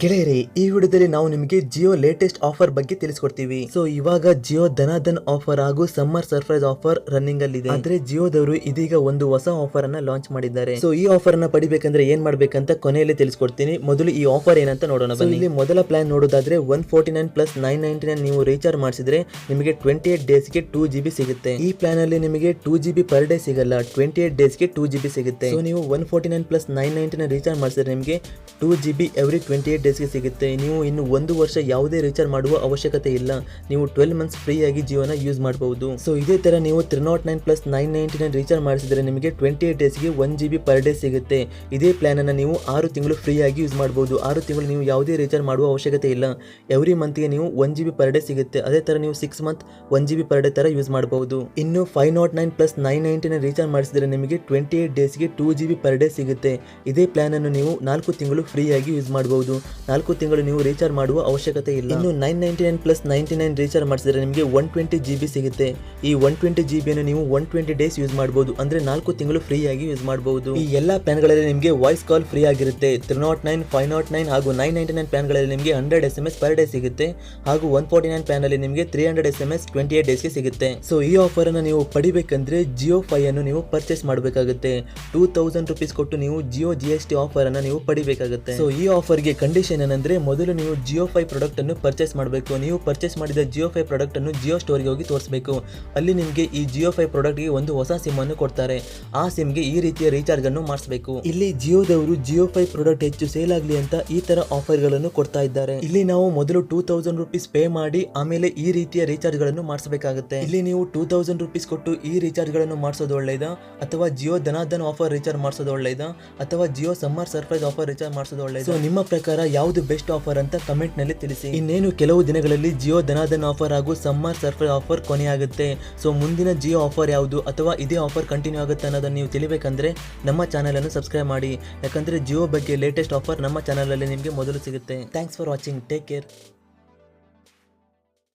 ಗೆಳೆಯರೇ, ಈ ವಿಡಿಯೋದಲ್ಲಿ ನಾವು ನಿಮಗೆ ಜಿಯೋ ಲೇಟೆಸ್ಟ್ ಆಫರ್ ಬಗ್ಗೆ ತಿಳಿಸ್ಕೊಡ್ತೀವಿ. ಸೊ ಇವಾಗ ಜಿಯೋ ಧನಾಧನ್ ಆಫರ್ ಹಾಗೂ ಸಮ್ಮರ್ ಸರ್ಪ್ರೈಸ್ ಆಫರ್ ರನ್ನಿಂಗ್ ಅಲ್ಲಿ ಇದೆ ಆದ್ರೆ ಜಿಯೋದವರು ಇದೀಗ ಒಂದು ಹೊಸ ಆಫರ್ ಅನ್ನ ಲಾಂಚ್ ಮಾಡಿದ್ದಾರೆ. ಸೊ ಈ ಆಫರ್ ಅನ್ನ ಪಡಿಬೇಕಂದ್ರೆ ಏನ್ ಮಾಡ್ಬೇಕಂತ ಕೊನೆಯಲ್ಲಿ ತಿಳಿಸ್ಕೊಡ್ತೀನಿ. ಮೊದಲು ಈ ಆಫರ್ ಏನಂತ ನೋಡೋಣ ಬನ್ನಿ. ಇಲ್ಲಿ ಮೊದಲ ಪ್ಲಾನ್ ನೋಡೋದಾದ್ರೆ one forty nine plus nine ninety nine ನೀವು ರೀಚಾರ್ಜ್ ಮಾಡಿಸಿದ್ರೆ ನಿಮಗೆ ಟ್ವೆಂಟಿ ಏಟ್ ಡೇಸ್ಗೆ ಟೂ ಜಿ ಸಿಗುತ್ತೆ. ಈ ಪ್ಲಾನ್ ಅಲ್ಲಿ ನಿಮಗೆ two G B per day ಸಿಗಲ್ಲ. ಟ್ವೆಂಟಿ ಏಟ್ ಡೇಸ್ಗೆ ಟೂ ಜಿ ಬಿ ಸಿಗುತ್ತೆ. ಸೊ ನೀವು one forty nine plus nine ninety nine recharge ಮಾಡಿಸಿದ್ರೆ ನಿಮಗೆ two G B every twenty eight ಡೇಸ್ಗೆ ಸಿಗುತ್ತೆ. ನೀವು ಇನ್ನು ಒಂದು ವರ್ಷ ಯಾವುದೇ ರೀಚಾರ್ಜ್ ಮಾಡುವ ಅವಶ್ಯಕತೆ ಇಲ್ಲ. ನೀವು ಟ್ವೆಲ್ ಮಂತ್ಸ್ ಫ್ರೀ ಆಗಿ ಜೀವನ ಯೂಸ್ ಮಾಡಬಹುದು ಸೊ ಇದೇ ತರ ನೀವು three not nine plus nine ninety nine recharge ಮಾಡಿಸಿದ್ರೆ ನಿಮಗೆ ಟ್ವೆಂಟಿ ಏಟ್ ಡೇಸ್ಗೆ one G B per day ಸಿಗುತ್ತೆ. ಇದೇ ಪ್ಲಾನ್ ಅನ್ನ ನೀವು ಆರು ತಿಂಗಳು ಫ್ರೀ ಆಗಿ ಯೂಸ್ ಮಾಡಬಹುದು ಆರು ತಿಂಗಳು ನೀವು ಯಾವುದೇ ರೀಚಾರ್ಜ್ ಮಾಡುವ ಅವಶ್ಯಕತೆ ಇಲ್ಲ. ಎವ್ರಿ ಮಂತ್ಗೆ ನೀವು one G B per day ಸಿಗುತ್ತೆ. ಅದೇ ತರ ನೀವು six month one G B per day ತರ ಯೂಸ್ ಮಾಡಬಹುದು ಇನ್ನು five not nine plus nine ninety nine recharge ಮಾಡಿಸಿದ್ರೆ ನಿಮಗೆ ಟ್ವೆಂಟಿ ಏಟ್ ಡೇಸ್ಗೆ two G B per day ಸಿಗುತ್ತೆ. ಇದೇ ಪ್ಲಾನ್ ಅನ್ನು ನೀವು ನಾಲ್ಕು ತಿಂಗಳು ಫ್ರೀ ಆಗಿ ಯೂಸ್ ಮಾಡಬಹುದು ನಾಲ್ಕು ತಿಂಗಳು ನೀವು ರೀಚಾರ್ಜ್ ಮಾಡುವ ಅವಶ್ಯಕತೆ ಇಲ್ಲ. ಇನ್ನು nine ninety nine plus ninety nine recharge ಮಾಡಿಸಿದ್ರೆ ನಿಮಗೆ ಒನ್ ಟ್ವೆಂಟಿ ಜಿ ಬಿ ಸಿಗುತ್ತೆ. ಈ ಒನ್ ಟ್ವೆಂಟಿ ಜಿ ಬಿಯನ್ನು ನೀವು ಒನ್ ಟ್ವೆಂಟಿ ಡೇಸ್ ಯೂಸ್ ಮಾಡಬಹುದು ಅಂದ್ರೆ ನಾಲ್ಕು ತಿಂಗಳು ಫ್ರೀ ಆಗಿ ಯೂಸ್ ಮಾಡಬಹುದು ಈ ಎಲ್ಲಾ ಪ್ಯಾನ್ಗಳಲ್ಲಿ ನಿಮಗೆ ವಾಯ್ಸ್ ಕಾಲ್ ಫ್ರೀ ಆಗಿರುತ್ತೆ. Three not nine five not nine ಹಾಗೂ ನೈನ್ ನೈಂಟಿ ನೈನ್ ಪ್ಯಾನ್ಗಳಲ್ಲಿ ನಿಮಗೆ hundred S M S per day ಸಿಗುತ್ತೆ. ಹಾಗೂ ಒನ್ ಫೋರ್ಟಿ ನೈನ್ ಪ್ಲಾನ್ ಅಲ್ಲಿ ನಿಮಗೆ three hundred S M S twenty eight ಡೇಸ್ಗೆ ಸಿಗುತ್ತೆ. ಸೊ ಈ ಆಫರ್ ಅನ್ನು ನೀವು ಪಡಿಬೇಕಂದ್ರೆ ಜಿಯೋ ಫೈ ಅನ್ನು ನೀವು ಪರ್ಚೇಸ್ ಮಾಡಬೇಕಾಗುತ್ತೆ. ಟೂ ತೌಸಂಡ್ ರುಪೀಸ್ ಕೊಟ್ಟು ನೀವು Jio G S T offer ಅನ್ನು ನೀವು ಪಡಿಬೇಕಾಗುತ್ತೆ. ಸೊ ಈ ಆಫರ್ಗೆ ಕಂಡೀಷನ್ ಏನಂದ್ರೆ ಮೊದಲು ನೀವು ಜಿಯೋ ಫೈ ಪ್ರಾಡಕ್ಟ್ ಅನ್ನು ಪರ್ಚೇಸ್ ಮಾಡಬೇಕು. ನೀವು ಪರ್ಚೇಸ್ ಮಾಡಿದ ಜಿಯೋ ಫೈ ಪ್ರಾಡಕ್ಟ್ ಅನ್ನು ಜಿಯೋ ಸ್ಟೋರ್ಗೆ ಹೋಗಿ ತೋರಿಸಬೇಕು. ಅಲ್ಲಿ ನಿಮಗೆ ಈ ಜಿಯೋ ಫೈ ಪ್ರಾಡಕ್ಟ್ಗೆ ಒಂದು ಹೊಸ ಸಿಮ್ ಅನ್ನು ಕೊಡ್ತಾರೆ. ಆ ಸಿಮ್ಗೆ ಈ ರೀತಿಯ ರೀಚಾರ್ಜ್ ಅನ್ನು ಮಾಡಿಸಬೇಕು. ಇಲ್ಲಿ ಜಿಯೋದವರು ಜಿಯೋ ಫೈ ಪ್ರಾಡಕ್ಟ್ ಹೆಚ್ಚು ಸೇಲ್ ಆಗಲಿ ಅಂತ ಈ ತರ ಆಫರ್ಗಳನ್ನು ಕೊಡ್ತಾ ಇದ್ದಾರೆ. ಇಲ್ಲಿ ನಾವು ಮೊದಲು ಟೂ ತೌಸಂಡ್ ರುಪೀಸ್ ಪೇ ಮಾಡಿ, ಆಮೇಲೆ ಈ ರೀತಿಯ ರೀಚಾರ್ಜ್ಗಳನ್ನು ಮಾಡಿಸಬೇಕಾಗುತ್ತೆ. ಇಲ್ಲಿ ನೀವು ಟೂ ತೌಸಂಡ್ ರುಪೀಸ್ ಕೊಟ್ಟು ಈ ರೀಚಾರ್ಜ್ಗಳನ್ನು ಮಾಡಿಸೋದು ಒಳ್ಳೆಯದಾ ಅಥವಾ ಜಿಯೋ ಧನಾಧನ್ ಆಫರ್ ರೀಚಾರ್ಜ್ ಮಾಡಿಸೋದು ಒಳ್ಳೆಯದಾ ಅಥವಾ Jio summer surprise offer recharge ಮಾಡಿಸೋದು ಒಳ್ಳೆಯದು ನಿಮ್ಮ ಪ್ರಕಾರ ಯಾವುದು ಬೆಸ್ಟ್ ಆಫರ್ ಅಂತ ಕಮೆಂಟ್ನಲ್ಲಿ ತಿಳಿಸಿ. ಇನ್ನೇನು ಕೆಲವು ದಿನಗಳಲ್ಲಿ ಜಿಯೋ ಧನಾಧನ್ ಆಫರ್ ಹಾಗೂ ಸಮ್ಮರ್ ಸರ್ಫರ್ ಆಫರ್ ಕೊನೆಯಾಗುತ್ತೆ. ಸೊ ಮುಂದಿನ ಜಿಯೋ ಆಫರ್ ಯಾವುದು ಅಥವಾ ಇದೇ ಆಫರ್ ಕಂಟಿನ್ಯೂ ಆಗುತ್ತೆ ಅನ್ನೋದನ್ನು ನೀವು ತಿಳಿಬೇಕಂದ್ರೆ ನಮ್ಮ ಚಾನಲ್ ಅನ್ನು ಸಬ್ಸ್ಕ್ರೈಬ್ ಮಾಡಿ. ಯಾಕಂದ್ರೆ ಜಿಯೋ ಬಗ್ಗೆ ಲೇಟೆಸ್ಟ್ ಆಫರ್ ನಮ್ಮ ಚಾನಲ್ ಅಲ್ಲಿ ನಿಮಗೆ ಮೊದಲು ಸಿಗುತ್ತೆ. Thanks for watching take care